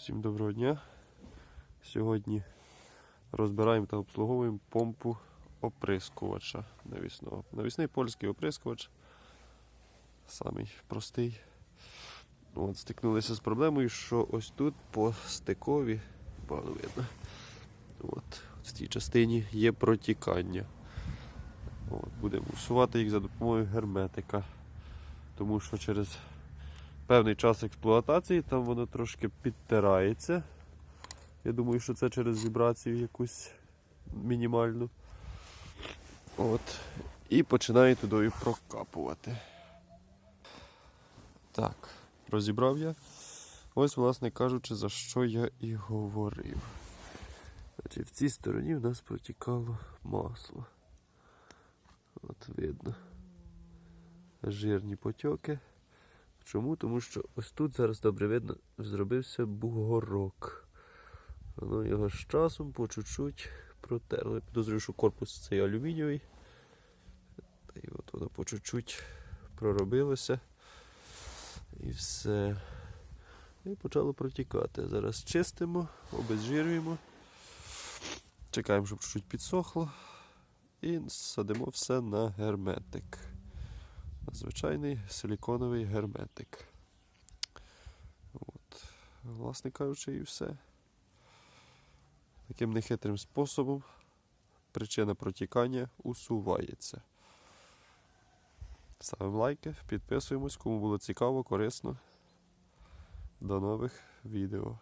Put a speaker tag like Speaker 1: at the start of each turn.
Speaker 1: Всім доброго дня. Сьогодні розбираємо та обслуговуємо помпу оприскувача навісного. Навісний польський оприскувач. Самий простий. От, стикнулися з проблемою, що ось тут по стикові, погано видно, от, в цій частині є протікання. От, будемо усувати їх за допомогою герметика. Тому що через певний час експлуатації, там воно трошки підтирається. Я думаю, що це через вібрацію якусь мінімальну. От. І починає тудою прокапувати. Так, розібрав я. Ось, власне кажучи, за що я і говорив. Значить, в цій стороні в нас протікало масло. От видно. Жирні потьоки. Чому? Тому що ось тут зараз добре видно, зробився бугорок. Воно його з часом по чуть-чуть протерли. Підозрюю, що корпус цей алюмінієвий. Й от воно по чуть-чуть проробилося. І все. І почало протікати. Зараз чистимо, обезжирюємо. Чекаємо, щоб чуть-чуть підсохло. І садимо все на герметик. Звичайний силіконовий герметик. От. Власне кажучи, і все. Таким нехитрим способом причина протікання усувається. Ставимо лайки, підписуємось, кому було цікаво, корисно. До нових відео.